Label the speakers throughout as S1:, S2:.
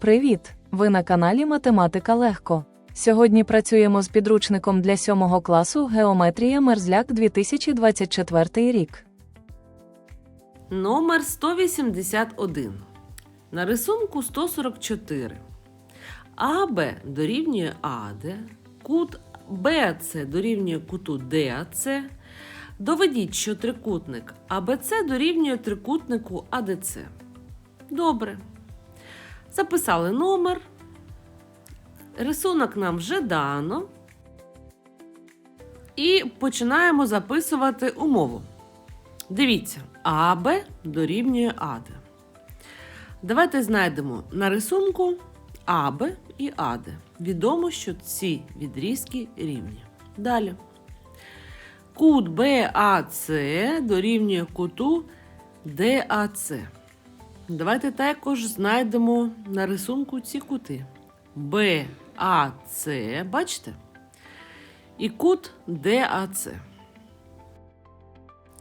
S1: Привіт! Ви на каналі Математика Легко. Сьогодні працюємо з підручником для 7 класу Геометрія Мерзляк 2024 рік.
S2: Номер 181. На рисунку 144. АБ дорівнює АД, кут БАЦ дорівнює куту ДАЦ. Доведіть, що трикутник АБЦ дорівнює трикутнику АДЦ. Добре. Записали номер. Рисунок нам вже дано. І починаємо записувати умову. Дивіться, АБ дорівнює АД. Давайте знайдемо на рисунку АБ і АД. Відомо, що ці відрізки рівні. Далі. Кут БАЦ дорівнює куту ДАЦ. Давайте також знайдемо на рисунку ці кути. БАЦ, бачите? І кут ДАЦ.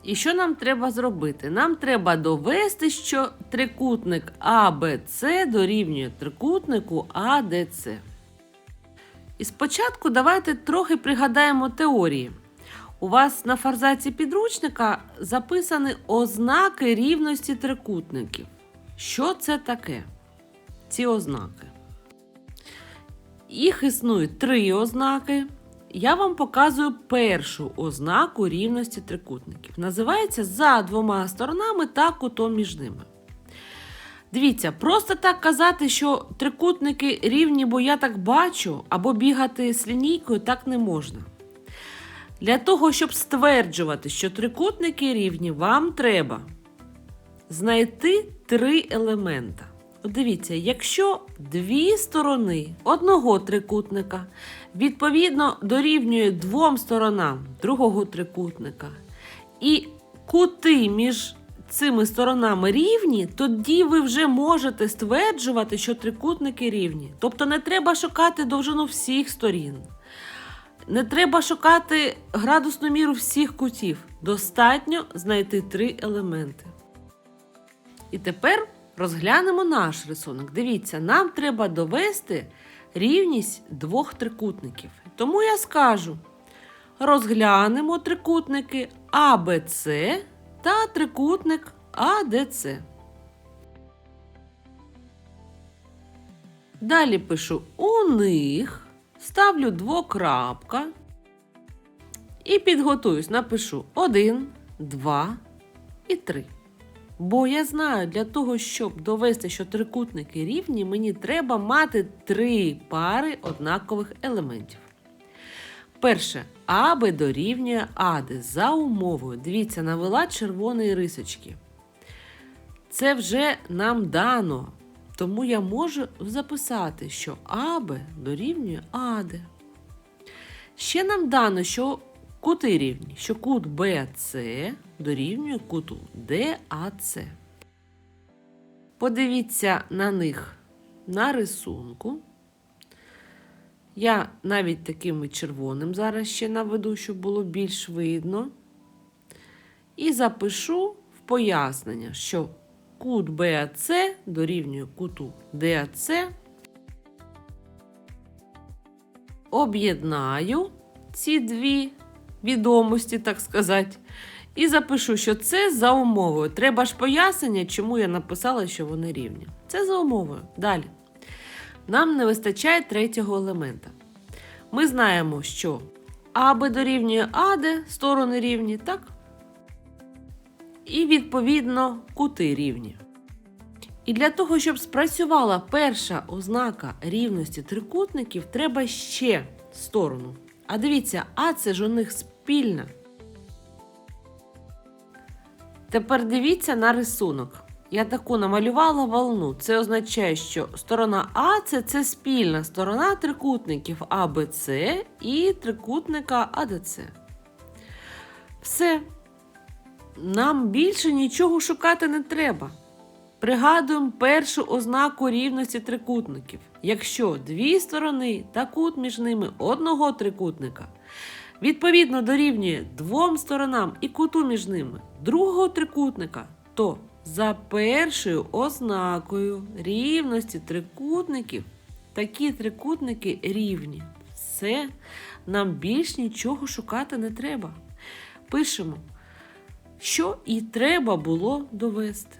S2: І що нам треба зробити? Нам треба довести, що трикутник АБЦ дорівнює трикутнику АДЦ. І спочатку давайте трохи пригадаємо теорії. У вас на форзаці підручника записані ознаки рівності трикутників. Що це таке? Ці ознаки. Їх існують три ознаки. Я вам показую першу ознаку рівності трикутників. Називається за двома сторонами та кутом між ними. Дивіться, просто так казати, що трикутники рівні, бо я так бачу, або бігати з лінійкою так не можна. Для того, щоб стверджувати, що трикутники рівні, вам треба знайти три елемента. Дивіться, якщо дві сторони одного трикутника відповідно дорівнює двом сторонам другого трикутника, і кути між цими сторонами рівні, тоді ви вже можете стверджувати, що трикутники рівні. Тобто не треба шукати довжину всіх сторін. Не треба шукати градусну міру всіх кутів. Достатньо знайти три елементи. І тепер розглянемо наш рисунок. Дивіться, нам треба довести рівність двох трикутників. Тому я скажу: розглянемо трикутники АБЦ та трикутник АДЦ. Далі пишу у них, ставлю двокрапка і підготуюсь, напишу 1, 2 і 3. Бо я знаю, для того, щоб довести, що трикутники рівні, мені треба мати три пари однакових елементів. Перше, АБ дорівнює АД за умовою. Дивіться, навела червоні рисочки. Це вже нам дано. Тому я можу записати, що АБ дорівнює АД. Ще нам дано, що кути рівні, що кут БЦ дорівнює куту ДАЦ. Подивіться на них на рисунку. Я навіть таким червоним зараз ще наведу, щоб було більш видно. І запишу в пояснення, що кут БАЦ дорівнює куту ДАЦ. Об'єднаю ці дві відомості, так сказати. І запишу, що це за умовою. Треба ж пояснення, чому я написала, що вони рівні. Це за умовою. Далі. Нам не вистачає третього елемента. Ми знаємо, що АБ дорівнює АД, сторони рівні, так? І відповідно кути рівні. І для того, щоб спрацювала перша ознака рівності трикутників, треба ще сторону. А дивіться, А це ж у них спільна. Тепер дивіться на рисунок. Я таку намалювала волну. Це означає, що сторона А це, це спільна сторона трикутників АБЦ і трикутника АДЦ. Все. Нам більше нічого шукати не треба. Пригадуємо першу ознаку рівності трикутників. Якщо дві сторони та кут між ними одного трикутника відповідно дорівнює двом сторонам і куту між ними другого трикутника, то За першою ознакою рівності трикутників такі трикутники рівні. Все, нам більш нічого шукати не треба. Пишемо, що і треба було довести.